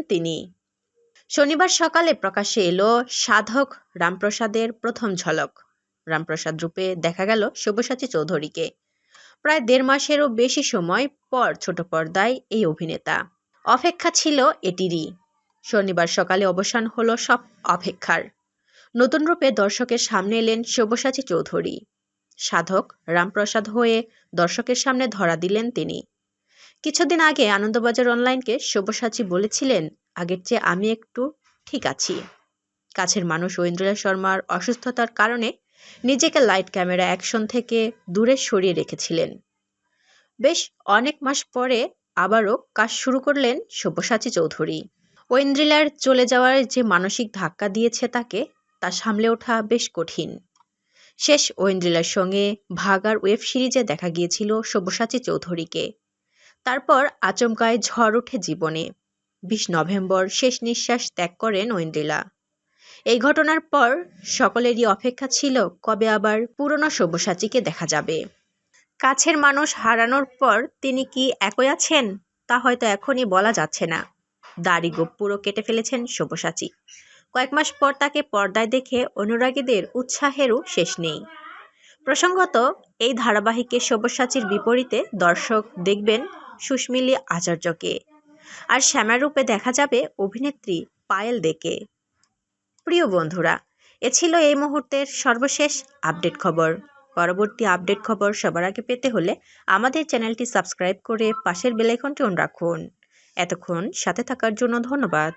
তিনি। শনিবার সকালে প্রকাশ্যে এলো সাধক রামপ্রসাদের প্রথম ঝলক। রামপ্রসাদ রূপে দেখা গেল সব্যসাচী চৌধুরীকে। প্রায় দেড় মাসেরও বেশি সময় পর ছোট পর্দায় এই অভিনেতা। অপেক্ষা ছিল এটিরই। শনিবার সকালে অবসান হলো সব অপেক্ষার। নতুন রূপে দর্শকের সামনে এলেন সব্যসাচী চৌধুরী। সাধক রামপ্রসাদ হয়ে দর্শকের সামনে ধরা দিলেন তিনি। কিছুদিন আগে আনন্দবাজার অনলাইনকে সব্যসাচী বলেছিলেন, আগের চেয়ে আমি একটু ঠিক আছি। কাছের মানুষ ঐন্দ্রিলা শর্মার অসুস্থতার কারণে নিজেকে লাইট ক্যামেরা অ্যাকশন থেকে দূরে সরিয়ে রেখেছিলেন। বেশ অনেক মাস পরে আবারও কাজ শুরু করলেন সব্যসাচী চৌধুরী। ঐন্দ্রিলার চলে যাওয়ার যে মানসিক ধাক্কা দিয়েছে তাকে, তা সামলে ওঠা বেশ কঠিন। শেষ ঐন্দ্রিলার সঙ্গে ভাগার ওয়েব সিরিজে দেখা গিয়েছিল সব্যসাচী চৌধুরীকে। তারপর আচমকায় ঝড় ওঠে জীবনে। বিশ নভেম্বর শেষ নিঃশ্বাস ত্যাগ করেন ঐন্দ্রিলা। এই ঘটনার পর সকলেরই অপেক্ষা ছিল কবে আবার পুরনো সব্যসাচীকে দেখা যাবে। কাছের মানুষ হারানোর পর তিনি কি একই আছেন? তা হয়তো এখনই বলা যাচ্ছে না। দাড়ি গোপ পুরো কেটে ফেলেছেন সব্যসাচী। কয়েক মাস পর তাকে পর্দায় দেখে অনুরাগীদের উৎসাহেরও শেষ নেই। প্রসঙ্গত, এই ধারাবাহিকে সব্যসাচীর বিপরীতে দর্শক দেখবেন সুস্মিলি আচার্যকে। আর শ্যামারূপে দেখা যাবে অভিনেত্রী পায়েল দেকে। প্রিয় বন্ধুরা, এ ছিল এই মুহূর্তের সর্বশেষ আপডেট খবর। পরবর্তী আপডেট খবর সবার আগে পেতে হলে আমাদের চ্যানেলটি সাবস্ক্রাইব করে পাশের বেলাইকনটি অন রাখুন। এতক্ষণ সাথে থাকার জন্য ধন্যবাদ।